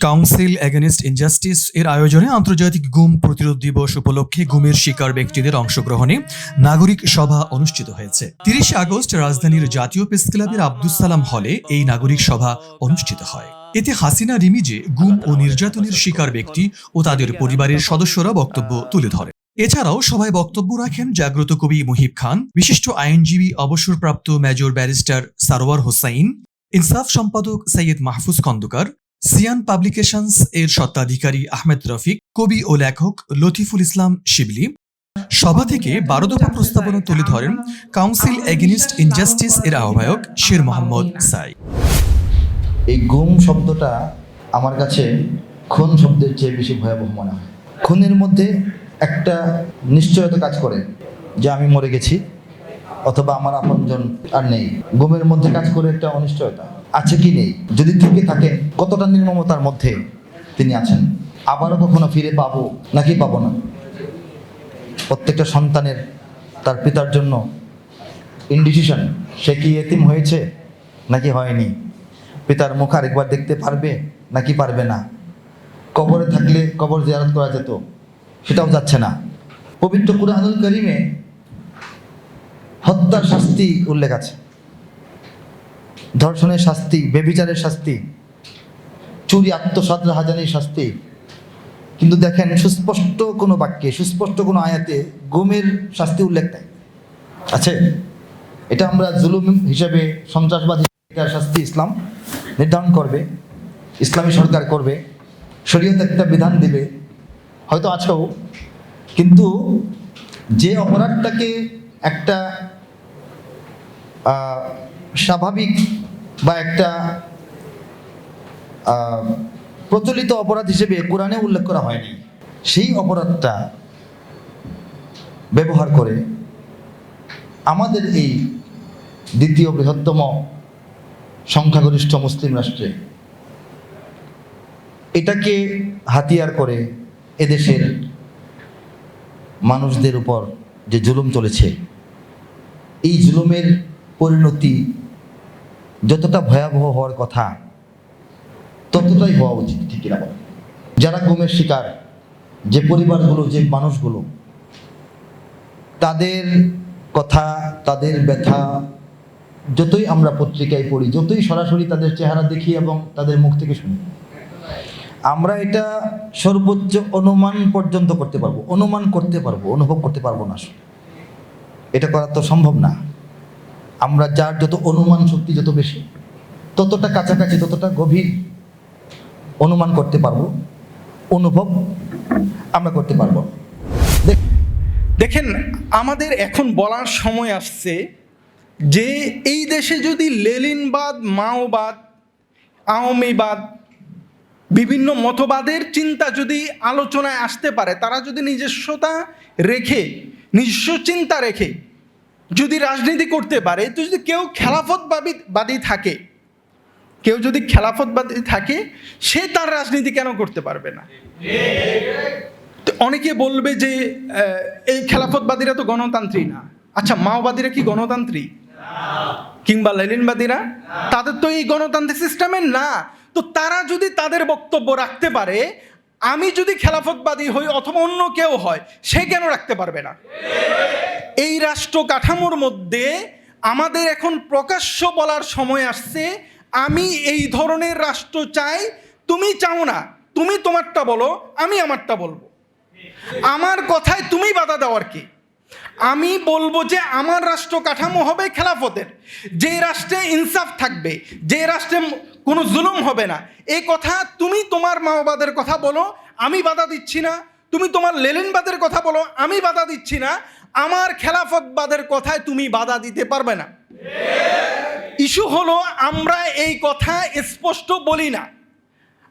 Council against injustice এর আয়োজনে আন্তর্জাতিক গুম প্রতিরোধ দিবস উপলক্ষে গুমের শিকার ব্যক্তিদের অংশগ্রহণে নাগরিক সভা অনুষ্ঠিত হয়েছে। তিরিশে আগস্ট রাজধানীর জাতীয় প্রেস ক্লাবের আব্দুস সালাম হলে এই নাগরিক সভা অনুষ্ঠিত হয়। এতে হাসিনা, রিমিজে গুম ও নির্যাতনের শিকার ব্যক্তি ও তাদের পরিবারের সদস্যরা বক্তব্য তুলে ধরে এছাড়াও সভায় বক্তব্য রাখেন জাগ্রত কবি মুহিব খান, বিশিষ্ট আইনজীবী, অবসরপ্রাপ্ত মেজর ব্যারিস্টার সারোয়ার হোসাইন, ইনসাফ সম্পাদক সৈয়দ মাহফুজ খন্দকার সিয়ান পাবলিকেশনস এর স্বত্বাধিকারী আহমেদ রফিক, কবি ও লেখক লতিফুল ইসলাম শিবলি। সভা থেকে বারো দফা প্রস্তাবনা তুলে ধরেন কাউন্সিল এগেনিস্ট ইনজাস্টিস এর আহ্বায়ক শের মোহাম্মদ সাই। এই গুম শব্দটা আমার কাছে খুন শব্দের চেয়ে বেশি ভয়াবহ মনে হয়। খুনের মধ্যে একটা নিশ্চয়তা কাজ করে যে আমি মরে গেছি, অথবা আমার আপনজন আর নেই। গুমের মধ্যে কাজ করে একটা অনিশ্চয়তা। আছে কি নেই? যদি থেকে থাকেন, কতটা নির্মমতার মধ্যে তিনি আছেন? আবারও কখনো ফিরে পাবো নাকি পাবো না? প্রত্যেকটা সন্তানের তার পিতার জন্য ইনডিসিশন সে কি এতিম হয়েছে নাকি হয়নি? পিতার মুখ আরেকবার দেখতে পারবে নাকি পারবে না? কবরে থাকলে কবর জিয়ারত করা যেত, সেটাও যাচ্ছে না। পবিত্র কুরআনুল করিমে হত্যার শাস্তি উল্লেখ আছে। ধর্ষণের শাস্তি বেবিচারের শাস্তি, চুরি আত্মসাদ হাজানির শাস্তি। কিন্তু দেখেন, সুস্পষ্ট কোনো বাক্যে, সুস্পষ্ট কোনো আয়াতে গুমের শাস্তি উল্লেখ নেই। আছে? এটা আমরা জুলুম হিসেবে সন্ত্রাসবাদী এটার শাস্তি ইসলাম নির্ধারণ করবে, ইসলামী সরকার করবে, শরীয়ত একটা বিধান দিবে, হয়তো আছেও। কিন্তু যে অপরাধটাকে একটা স্বাভাবিক বা একটা প্রচলিত অপরাধ হিসেবে কোরআনে উল্লেখ করা হয়নি। সেই অপরাধটা ব্যবহার করে আমাদের এই দ্বিতীয় বৃহত্তম সংখ্যাগরিষ্ঠ মুসলিম রাষ্ট্রে এটাকে হাতিয়ার করে এদেশের মানুষদের উপর যে জুলুম চলেছে, এই জুলুমের পরিণতি যতটা ভয়াবহ হওয়ার কথা, ততটাই হওয়া উচিত ঠিকই না? যারা গুমের শিকার, যে পরিবারগুলো, যে মানুষগুলো, তাদের কথা, তাদের ব্যথা, যতই আমরা পত্রিকায় পড়ি, যতই সরাসরি তাদের চেহারা দেখি এবং তাদের মুখ থেকে শুনি, আমরা এটা সর্বোচ্চ অনুমান পর্যন্ত করতে পারব, অনুমান করতে পারব, অনুভব করতে পারব না এটা করা তো সম্ভব না আমরা যার যত অনুমান শক্তি যত বেশি, ততটা কাছাকাছি, ততটা গভীর অনুমান করতে পারব, অনুভব আমরা করতে পারব। দেখেন, আমাদের এখন বলার সময় আসছে যে এই দেশে যদি লেলিনবাদ মাওবাদ আওয়ামীবাদ বিভিন্ন মতবাদের চিন্তা যদি আলোচনায় আসতে পারে, তারা যদি নিজস্বতা রেখে, নিজস্ব চিন্তা রেখে যদি রাজনীতি করতে পারে, তো যদি কেউ খেলাফতবাদী বাদী থাকে, কেউ যদি খেলাফতবাদী থাকে, সে তার রাজনীতি কেন করতে পারবে না? অনেকে বলবে যে এই খেলাফতবাদীরা তো গণতান্ত্রিক না। আচ্ছা মাওবাদীরা কি গণতান্ত্রিক? কিংবা লেলিনবাদীরা তাদের তো এই গণতান্ত্রিক সিস্টেমের না। তো তারা যদি তাদের বক্তব্য রাখতে পারে, আমি যদি খেলাফতবাদী হই অথবা অন্য কেউ হয়, সে কেন রাখতে পারবে না? এই রাষ্ট্র কাঠামোর মধ্যে আমাদের এখন প্রকাশ্য বলার সময় আসছে, আমি এই ধরনের রাষ্ট্র চাই, তুমি চাও না, তুমি তোমারটা বলো, আমি আমারটা বলব। আমার কথায় তুমি বাধা দেওয়ার কি। আমি বলব যে আমার রাষ্ট্র কাঠামো হবে খেলাফতের। যে রাষ্ট্রে ইনসাফ থাকবে, যে রাষ্ট্রে কোনো জুলুম হবে না এই কথা তুমি তোমার মাওবাদের কথা বলো, আমি বাধা দিচ্ছি না। তুমি তোমার লেলিনবাদের কথা বলো, আমি বাধা দিচ্ছি না। আমার খেলাফতবাদের কথায় তুমি বাধা দিতে পারবে না। ইস্যু হলো আমরা এই কথা স্পষ্ট বলি না।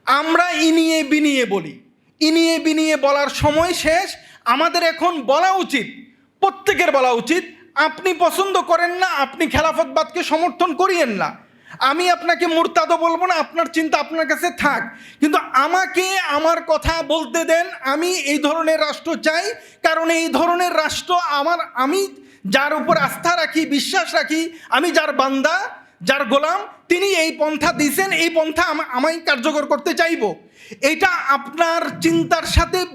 আমরা ইনিয়ে বিনিয়ে বলি। ইনিয়ে বিনিয়ে বলার সময় শেষ। আমাদের এখন বলা উচিত, প্রত্যেকের বলা উচিত, আপনি পছন্দ করেন না, আপনি খেলাফতবাদকে সমর্থন করিয়েন না। আমি আপনাকে মুরতাদও বলব না, আপনার চিন্তা আপনার কাছে থাক। কিন্তু আমাকে আমার কথা বলতে দেন, আমি এই ধরনের রাষ্ট্র চাই, কারণ এই ধরনের রাষ্ট্র আমার, আমি যার উপর আস্থা রাখি, বিশ্বাস রাখি, আমি যার বান্দা, যার গোলাম, তিনি এই পন্থা দিয়েছেন, এই পন্থা আমা- কার্যকর করতে চাইব। এটা আপনার চিন্তার সাথে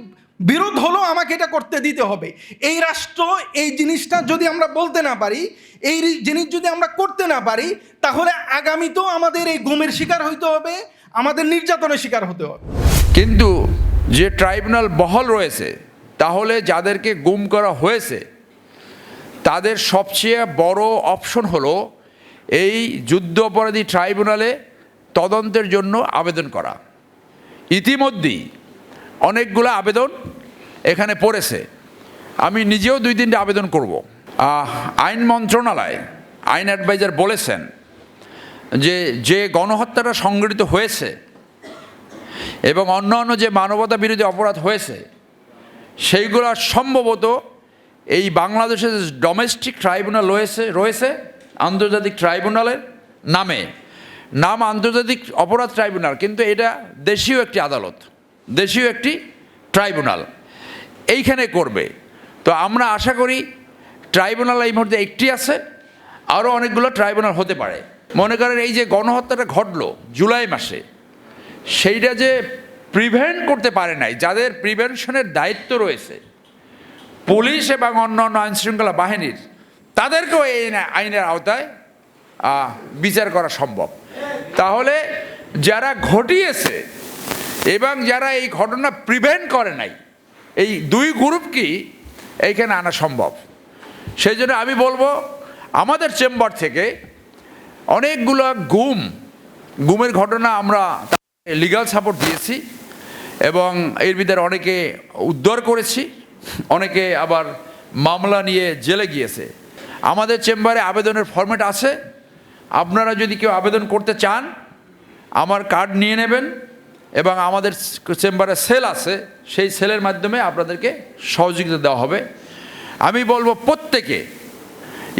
বিরোধ হলো আমাকে এটা করতে দিতে হবে। এই রাষ্ট্র, এই জিনিসটা যদি আমরা বলতে না পারি, এই জিনিস যদি আমরা করতে না পারি, তাহলে আগামীতেও আমাদের এই গুমের শিকার হইতে হবে, আমাদের নির্যাতনের শিকার হতে হবে। কিন্তু যে ট্রাইব্যুনাল বহল রয়েছে, তাহলে যাদেরকে গুম করা হয়েছে, তাদের সবচেয়ে বড় অপশন হলো এই যুদ্ধ অপরাধী ট্রাইব্যুনালে তদন্তের জন্য আবেদন করা। ইতিমধ্যেই অনেকগুলো আবেদন এখানে পড়েছে। আমি নিজেও দুই তিনটে আবেদন করব। আইন মন্ত্রণালয়, আইন অ্যাডভাইজার বলেছেন যে যে গণহত্যাটা সংঘটিত হয়েছে এবং অন্যান্য যে মানবতা বিরোধী অপরাধ হয়েছে, সেইগুলো সম্ভবত এই বাংলাদেশের ডোমেস্টিক ট্রাইব্যুনাল রয়েছে রয়েছে আন্তর্জাতিক ট্রাইব্যুনালের নামে। নাম আন্তর্জাতিক অপরাধ ট্রাইব্যুনাল কিন্তু এটা দেশীয় একটি আদালত। দেশীয় একটি ট্রাইব্যুনাল। এইখানে করবে। তো আমরা আশা করি ট্রাইব্যুনাল এই মুহূর্তে একটি আছে, আরও অনেকগুলো ট্রাইব্যুনাল হতে পারে। মনে করেন এই যে গণহত্যাটা ঘটলো জুলাই মাসে, সেইটা যে প্রিভেন্ট করতে পারে নাই, যাদের প্রিভেনশনের দায়িত্ব রয়েছে, পুলিশ এবং অন্য অন্য আইনশৃঙ্খলা বাহিনীর, তাদেরকেও এই আইনের আওতায় বিচার করা সম্ভব। তাহলে যারা ঘটিয়েছে এবং যারা এই ঘটনা প্রিভেন্ট করে নাই, এই দুই গ্রুপকেই এইখানে আনা সম্ভব। সেই জন্য আমি বলব, আমাদের চেম্বার থেকে অনেকগুলো গুম, গুমের ঘটনা আমরা লিগাল সাপোর্ট দিয়েছি এবং এর ভিতরে অনেকে উদ্ধার করেছি, অনেকে আবার মামলা নিয়ে জেলে গিয়েছে। আমাদের চেম্বারে আবেদনের ফরম্যাট আছে। আপনারা যদি কেউ আবেদন করতে চান, আমার কার্ড নিয়ে নেবেন। এবং আমাদের চেম্বারে সেল আছে, সেই সেলের মাধ্যমে আপনাদেরকে সহযোগিতা দেওয়া হবে। আমি বলব প্রত্যেকে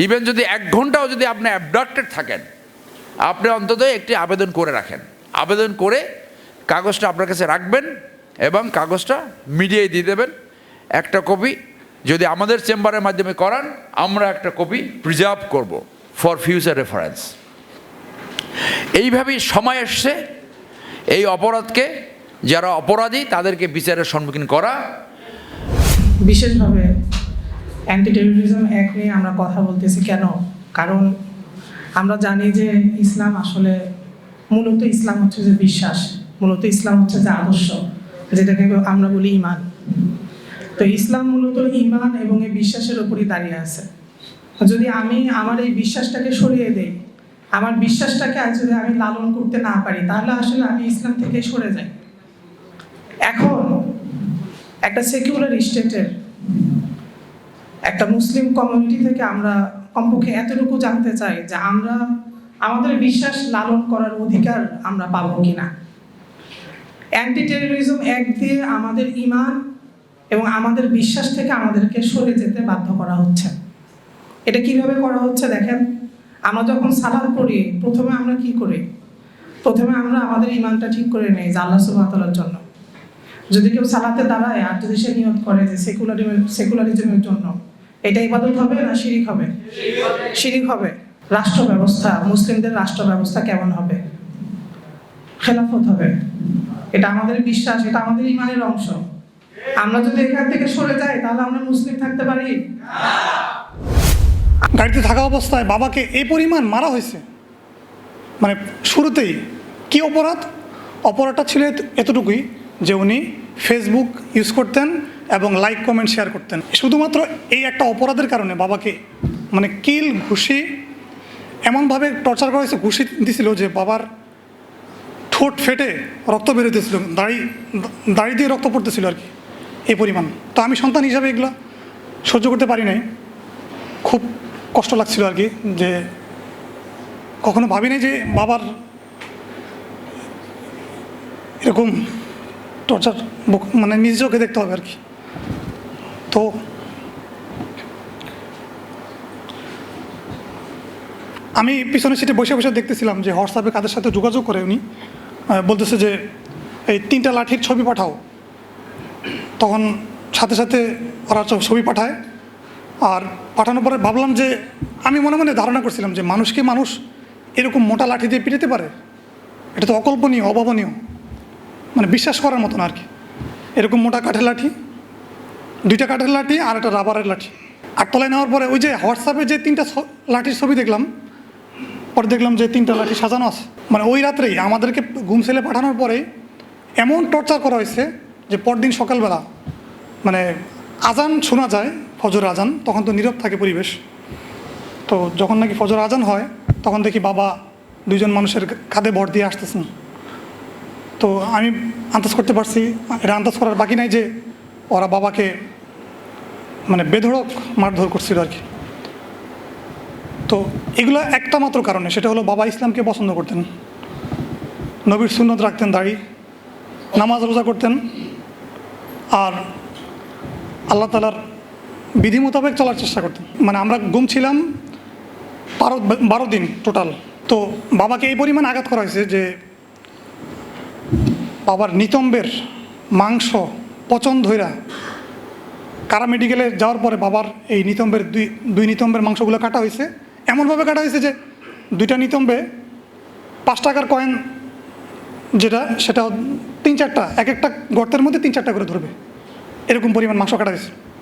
ইভেন যদি এক ঘন্টাও যদি আপনি অ্যাবডাক্টেড থাকেন, আপনি অন্তত একটি আবেদন করে রাখেন। আবেদন করে কাগজটা আপনার কাছে রাখবেন এবং কাগজটা মিডিয়ায় দিয়ে দেবেন। একটা কপি যদি আমাদের চেম্বারের মাধ্যমে করান, আমরা একটা কপি প্রিজার্ভ করব ফর ফিউচার রেফারেন্স এইভাবেই সময় এসছে এই অপরাধকে, যারা অপরাধী, তাদেরকে বিচারের সম্মুখীন করা। বিশেষভাবে অ্যান্টি টেরোরিজম অ্যাক্ট নিয়ে আমরা কথা বলতেছি কেন? কারণ আমরা জানি যে ইসলাম আসলে মূলত ইসলাম হচ্ছে যে বিশ্বাস, মূলত ইসলাম হচ্ছে যে আদর্শ, যেটাকে আমরা বলি ইমান। তো ইসলাম মূলত ইমান এবং এই বিশ্বাসের উপরই দাঁড়িয়ে আছে। যদি আমি আমার এই বিশ্বাসটাকে সরিয়ে দেই আমার বিশ্বাসটাকে আজ যদি আমি লালন করতে না পারি, তাহলে আসলে আমি ইসলাম থেকে সরে যাই। এখন একটা সেকুলার স্টেটের একটা মুসলিম কমিউনিটি থেকে আমরা কমপক্ষে এতটুকু জানতে চাই যে আমরা, আমাদের বিশ্বাস লালন করার অধিকার আমরা পাবো কিনা। অ্যান্টি টেরোরিজম অ্যাক্ট দিয়ে আমাদের ইমান এবং আমাদের বিশ্বাস থেকে আমাদেরকে সরে যেতে বাধ্য করা হচ্ছে। এটা কীভাবে করা হচ্ছে দেখেন? আমরা যখন সালাদ পড়ি, প্রথমে আমরা কি করি? প্রথমে আমরা আমাদের ইমানটা ঠিক করে নেই যে আল্লাহ সুবাহতালার জন্য। যদি কেউ সালাতে দাঁড়ায় আর যদি সে নিয়ত করে যে সেকুলারি সেকুলারিজমের জন্য, এটা ইবাদত হবে না শিরিক হবে? শিরিক হবে। রাষ্ট্র ব্যবস্থা মুসলিমদের রাষ্ট্র ব্যবস্থা কেমন হবে? খেলাফত হবে। এটা আমাদের বিশ্বাস, এটা আমাদের ইমানের অংশ। আমরা যদি এখান থেকে সরে যাই, তাহলে আমরা মুসলিম থাকতে পারি? গাড়িতে থাকা অবস্থায় বাবাকে এই পরিমাণ মারা হয়েছে। মানে শুরুতেই কি অপরাধ? অপরাধটা ছিল এতটুকুই যে উনি ফেসবুক ইউজ করতেন এবং লাইক কমেন্ট শেয়ার করতেন। শুধুমাত্র এই একটা অপরাধের কারণে বাবাকে মানে কিল, ঘুষি, এমনভাবে টর্চার করা হয়েছে, ঘুষি দিছিল যে বাবার ঠোঁট ফেটে রক্ত বেরোতেছিল দাড়ি দাড়ি দিয়ে রক্ত পড়তেছিল আর কি এই পরিমাণ। তো আমি সন্তান হিসাবে এগুলো সহ্য করতে পারি নাই। খুব কষ্ট লাগছিল আর কি, যে কখনো ভাবিনি যে বাবার এরকম টর্চার মানে নিজ চোখে দেখতে হবে আর কি। তো আমি পিছনে সিটে বসে বসে দেখতেছিলাম যে হোয়াটসঅ্যাপে কাদের সাথে যোগাযোগ করে উনি বলতেছে যে, এই তিনটা লাঠির ছবি পাঠাও। তখন সাথে সাথে ওরা ছবি পাঠায়। আর পাঠানোর পরে ভাবলাম যে আমি মনে মনে ধারণা করছিলাম যে মানুষকে মানুষ এরকম মোটা লাঠি দিয়ে পিটাতে পারে? এটা তো অকল্পনীয়, অভাবনীয়। মানে বিশ্বাস করার মতন আর কি। এরকম মোটা কাঠের লাঠি, দুইটা কাঠের লাঠি আর একটা রাবারের লাঠি। আটতলায় নেওয়ার পরে ওই যে হোয়াটসঅ্যাপে যে তিনটা লাঠির ছবি দেখলাম, পরে দেখলাম যে তিনটা লাঠি সাজানো আছে। মানে ওই রাত্রেই আমাদেরকে ঘুম ছেলে পাঠানোর পরে এমন টর্চার করা হয়েছে যে পরদিন সকালবেলা মানে আজান শোনা যায় ফজর আজান, তখন তো নীরব থাকে পরিবেশ। তো যখন নাকি ফজর আজান হয়, তখন দেখি বাবা দুইজন মানুষের কাঁধে ভর দিয়ে আসতেছেন তো আমি আন্দাজ করতে পারছি, এটা আন্দাজ করার বাকি নাই যে ওরা বাবাকে মানে বেধড়ক, মারধর করছিল আর কি। তো এগুলো একটা মাত্র কারণে, সেটা হলো বাবা ইসলামকে পছন্দ করতেন। নবীর সুন্নত রাখতেন দাড়ি, নামাজ রোজা করতেন, আর আল্লাহ তালার বিধি মোতাবেক চলার চেষ্টা করতেন মানে আমরা গুম ছিলাম বারো বারো দিন টোটাল তো বাবাকে এই পরিমাণ আঘাত করা হয়েছে যে বাবার নিতম্বের মাংস পচন ধইরা কারা মেডিকেলে যাওয়ার পরে বাবার এই নিতম্বের দুই দুই নিতম্বের মাংসগুলো কাটা হয়েছে। এমনভাবে কাটা হয়েছে যে দুইটা নিতম্বে পাঁচ টাকার কয়েন যেটা সেটা তিন চারটা, এক একটা গর্তের মধ্যে তিন চারটা করে ধরবে। এরকম পরিমাণ মাংস কাটা হয়েছে।